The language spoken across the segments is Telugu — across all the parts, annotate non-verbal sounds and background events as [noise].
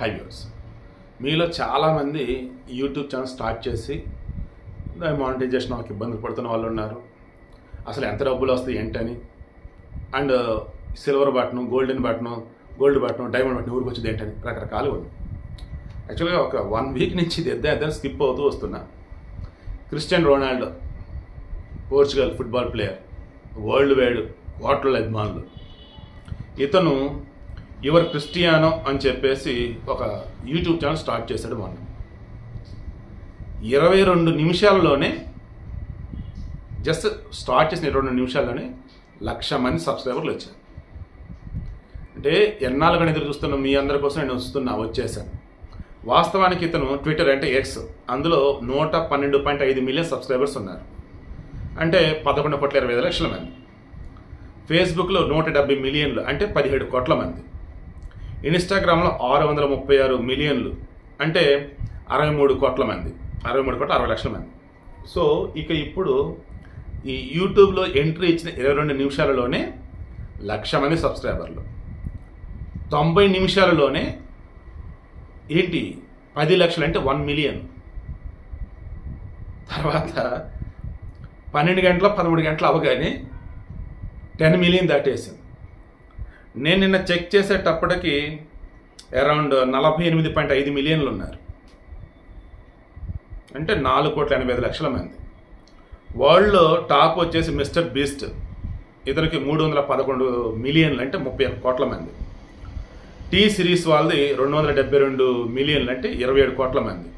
హై వ్యూస్ మీలో చాలామంది యూట్యూబ్ ఛానల్ స్టార్ట్ చేసి దాని మానిటైజేషన్ వాళ్ళకి ఇబ్బందులు పడుతున్న వాళ్ళు ఉన్నారు. అసలు ఎంత డబ్బులు వస్తాయి ఏంటని? And silver button golden button gold button diamond button ఊరికి వచ్చింది ఏంటని రకరకాలు ఉంది యాక్చువల్గా ఒక వన్ వీక్ నుంచి ఇది ఎద్దని స్కిప్ అవుతూ వస్తున్నా. Cristiano Ronaldo Portugal football player worldwide కోట్ల అభిమానులు ఇతను యువర్ క్రిస్టియానో అని చెప్పేసి ఒక యూట్యూబ్ ఛానల్ స్టార్ట్ చేశాడు మొన్న. ఇరవై రెండు నిమిషాల్లోనే జస్ట్ స్టార్ట్ చేసిన ఇరవై రెండు నిమిషాల్లోనే లక్ష మంది సబ్స్క్రైబర్లు వచ్చారు. అంటే ఎన్నాళ్ళుగా ఎదురు చూస్తున్న మీ అందరి కోసం నేను వస్తున్నా వచ్చేసాను. వాస్తవానికి ఇతను ట్విట్టర్ అంటే ఎక్స్ అందులో నూట పన్నెండు పాయింట్ ఐదు మిలియన్ సబ్స్క్రైబర్స్ ఉన్నారు. అంటే పదకొండు కోట్ల ఇరవై ఐదు లక్షల మంది. ఫేస్బుక్లో నూట డెబ్బై మిలియన్లు అంటే పదిహేడు కోట్ల మంది. ఇన్స్టాగ్రామ్లో ఆరు వందల ముప్పై ఆరు మిలియన్లు. అంటే అరవై మూడు కోట్ల మంది. అరవై మూడు కోట్ల అరవై లక్షల మంది. సో ఇక ఇప్పుడు ఈ యూట్యూబ్లో ఎంట్రీ ఇచ్చిన ఇరవై రెండు నిమిషాలలోనే లక్ష మంది సబ్స్క్రైబర్లు. తొంభై నిమిషాలలోనే ఏంటి? పది లక్షలు అంటే వన్ మిలియన్. తర్వాత పన్నెండు గంటల పదమూడు గంటలు అవగానే టెన్ మిలియన్ దాటేసింది. నేను నిన్న చెక్ చేసేటప్పటికి అరౌండ్ నలభై ఎనిమిది పాయింట్ ఐదు మిలియన్లు ఉన్నారు. అంటే నాలుగు కోట్ల ఎనభై ఐదు లక్షల మంది. వరల్డ్లో టాప్ వచ్చేసి మిస్టర్ బీస్ట్. ఇతనికి మూడు వందల పదకొండు మిలియన్లు అంటే ముప్పై కోట్ల మంది. టీ సిరీస్ వాళ్ళది రెండు వందల డెబ్బై రెండు మిలియన్లు అంటే ఇరవై ఏడు కోట్ల మంది.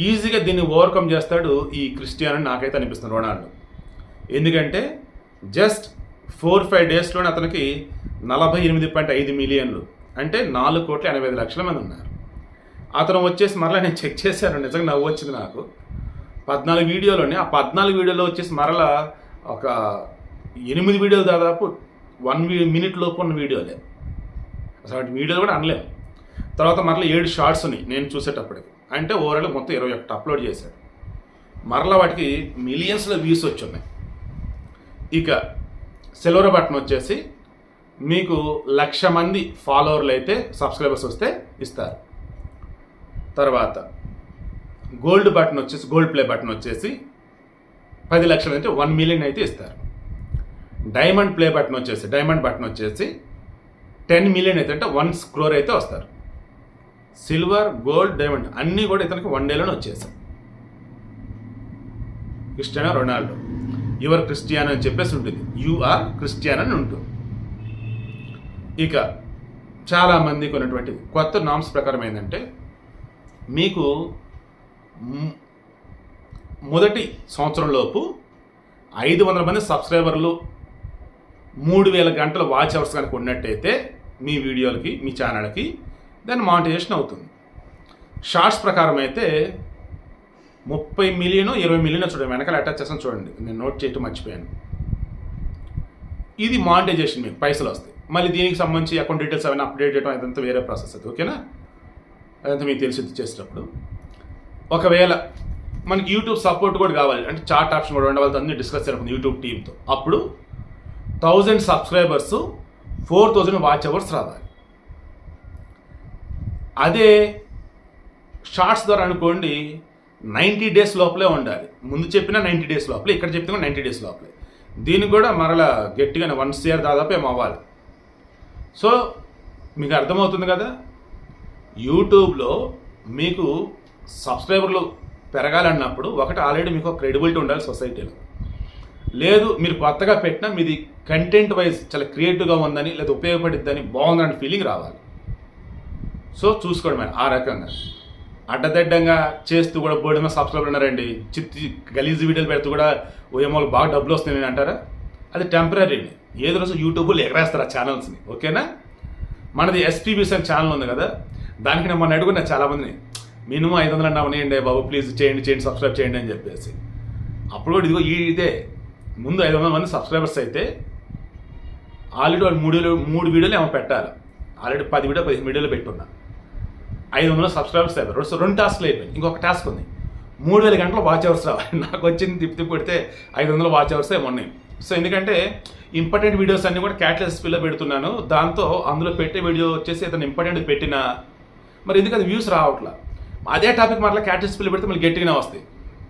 ఈజీగా దీన్ని ఓవర్కమ్ చేస్తాడు ఈ క్రిస్టియన్ అని నాకైతే అనిపిస్తుంది రొనాల్డో. ఎందుకంటే జస్ట్ ఫోర్ ఫైవ్ డేస్లోనే అతనికి నలభై ఎనిమిది పాయింట్ ఐదు మిలియన్లు. అంటే నాలుగు కోట్ల ఎనభై ఐదు లక్షల మంది ఉన్నారు. అతను వచ్చేసి మరలా నేను చెక్ చేశాను నిజంగా నవ్వు వచ్చింది నాకు. పద్నాలుగు వీడియోలోనే ఆ పద్నాలుగు వీడియోలో వచ్చేసి మరలా ఒక ఎనిమిది వీడియోలు దాదాపు వన్ మినిట్ లోపు ఉన్న వీడియోలే. అసలు వీడియోలు కూడా అనలేము తర్వాత మరలా ఏడు షార్ట్స్ ఉన్నాయి నేను చూసేటప్పటికి. అంటే ఓవరాల్ మొత్తం ఇరవై ఒకటి అప్లోడ్ చేశాడు. మరలా వాటికి మిలియన్స్లో వ్యూస్ వచ్చి ఉన్నాయి ఇక సిల్వర్ బటన్ వచ్చేసి మీకు లక్ష మంది ఫాలోవర్లు అయితే సబ్స్క్రైబర్స్ వస్తే ఇస్తారు. తర్వాత గోల్డ్ బటన్ వచ్చేసి గోల్డ్ ప్లే బటన్ వచ్చేసి పది లక్షలు అయితే వన్ మిలియన్ అయితే ఇస్తారు. డైమండ్ ప్లే బటన్ వచ్చేసి డైమండ్ బటన్ వచ్చేసి టెన్ మిలియన్ అయితే అంటే వన్ క్రోర్ అయితే వస్తారు. సిల్వర్ గోల్డ్ డైమండ్ అన్నీ కూడా ఇతనికి వన్ డేలోనే వచ్చేసాయి క్రిస్టియానో రొనాల్డో. యువర్ క్రిస్టియానో అని చెప్పేసి ఉంటుంది. యు ఆర్ క్రిస్టియానో అని ఉంటుంది. ఇక చాలామందికి ఉన్నటువంటి కొత్త నామ్స్ ప్రకారం ఏంటంటే మీకు మొదటి సంవత్సరంలోపు ఐదు వందల మంది సబ్స్క్రైబర్లు మూడు వేల గంటల వాచ్ అవర్స్ కనుక ఉన్నట్టయితే మీ వీడియోలకి మీ ఛానల్కి దాన్ని మానిటైజేషన్ అవుతుంది. షార్ట్స్ ప్రకారం అయితే ముప్పై మిలియన్ ఇరవై మిలియన్ చూడండి వెనకాల అటాచ్ చేస్తాను చూడండి. నేను నోట్ చేయటం మర్చిపోయాను. ఇది మానిటైజేషన్ మీకు పైసలు వస్తాయి. మళ్ళీ దీనికి సంబంధించి అకౌంట్ డీటెయిల్స్ అవన్నీ అప్డేట్ చేయడం అదంతా వేరే ప్రాసెస్ అది ఓకేనా అదంతా మీకు తెలిసి చేసేటప్పుడు. ఒకవేళ మనకి యూట్యూబ్ సపోర్ట్ కూడా కావాలి అంటే చార్ట్ ఆప్షన్ కూడా ఉండవాలి అన్ని డిస్కస్ చేయడం యూట్యూబ్ టీంతో అప్పుడు thousand subscribers four thousand watch hours రావాలి. అదే షార్ట్స్ ద్వారా అనుకోండి నైంటీ డేస్ లోపలే ఉండాలి. ముందు చెప్పిన నైంటీ డేస్ లోపలే ఇక్కడ చెప్తే నైంటీ డేస్ లోపలే. దీనికి కూడా మరలా గట్టిగానే వన్ ఇయర్ దాదాపు ఏమవ్వాలి అవ్వాలి. సో మీకు అర్థమవుతుంది కదా? యూట్యూబ్లో మీకు సబ్స్క్రైబర్లు పెరగాలన్నప్పుడు ఒకటి ఆల్రెడీ మీకు క్రెడిబిలిటీ ఉండాలి సొసైటీలో. లేదు మీరు కొత్తగా పెట్టినా మీది కంటెంట్ వైజ్ చాలా క్రియేటివ్గా ఉందని లేదా ఉపయోగపడిద్దని బాగుందని ఫీలింగ్ రావాలి. సో చూసుకోండి ఆ రకంగా. అడ్డదడ్డంగా చేస్తూ కూడా బోర్డు మీద సబ్స్క్రైబర్ ఉన్నారండి. చిత్తి గలీజ్ వీడియోలు పెడుతూ కూడా ఏమో బాగా డబ్బులు వస్తున్నాయి అంటారా? అది టెంపరీ ఏదో రోజు యూట్యూబ్లో ఎగరేస్తారు ఆ ఛానల్స్ని ఓకేనా? మనది ఎస్పీబీస్ అని ఛానల్ ఉంది కదా. దానికి నేను మొన్న అడుగున్నా చాలామందిని మినిమం ఐదు వందలు అన్నా ఉన్నాయండి బాబు ప్లీజ్ చేయండి చేయండి సబ్స్క్రైబ్ చేయండి అని చెప్పేసి. అప్పుడు కూడా ఇదిగో ఈ ఇదే. ముందు ఐదు వందల మంది సబ్స్క్రైబర్స్ అయితే ఆల్రెడీ వాళ్ళు మూడు వీడియోలు మూడు వీడియోలు ఏమో పెట్టాలి. ఆల్రెడీ పది వీడియో పదిహేను వీడియోలు పెట్టున్నా. ఐదు వందల సబ్స్క్రైబర్స్ అయిపోయారు సో రెండు టాస్క్లు అయిపోయింది ఇంకొక టాస్క్ ఉంది. మూడు వేల గంటలు వాచ్ అవర్స్ రావాలి. [laughs] నాకు వచ్చింది తిప్పి తిప్పి పెడితే ఐదు వందల వాచ్ అవర్స్ ఏమో ఉన్నాయి. సో ఎందుకంటే ఇంపార్టెంట్ వీడియోస్ అన్ని కూడా క్యాటలెస్పీలో పెడుతున్నాను. దాంతో అందులో పెట్టే వీడియో వచ్చేసి అతను ఇంపార్టెంట్ పెట్టిన మరి ఎందుకు అది వ్యూస్ రావట్లా? అదే టాపిక్ మరలా క్యాటరీస్ పిల్ల పెడితే మళ్ళీ గట్టిగానే వస్తాయి.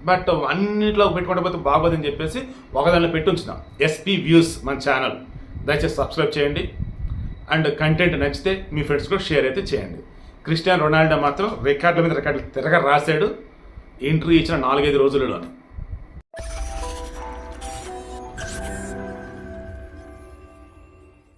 బట్ అన్నింటిలో పెట్టుకుంటే పోతే బాగోదని చెప్పేసి ఒకదానిలో పెట్టి ఉంచినాం ఎస్పీ వ్యూస్ మన ఛానల్ దయచేసి సబ్స్క్రైబ్ చేయండి. అండ్ కంటెంట్ నచ్చితే మీ ఫ్రెండ్స్ కూడా షేర్ అయితే చేయండి. క్రిస్టియన్ రొనాల్డో మాత్రం రికార్డుల మీద రికార్డులు తిరగ రాశాడు. ఎంట్రీ ఇచ్చిన నాలుగైదు రోజులలోనే.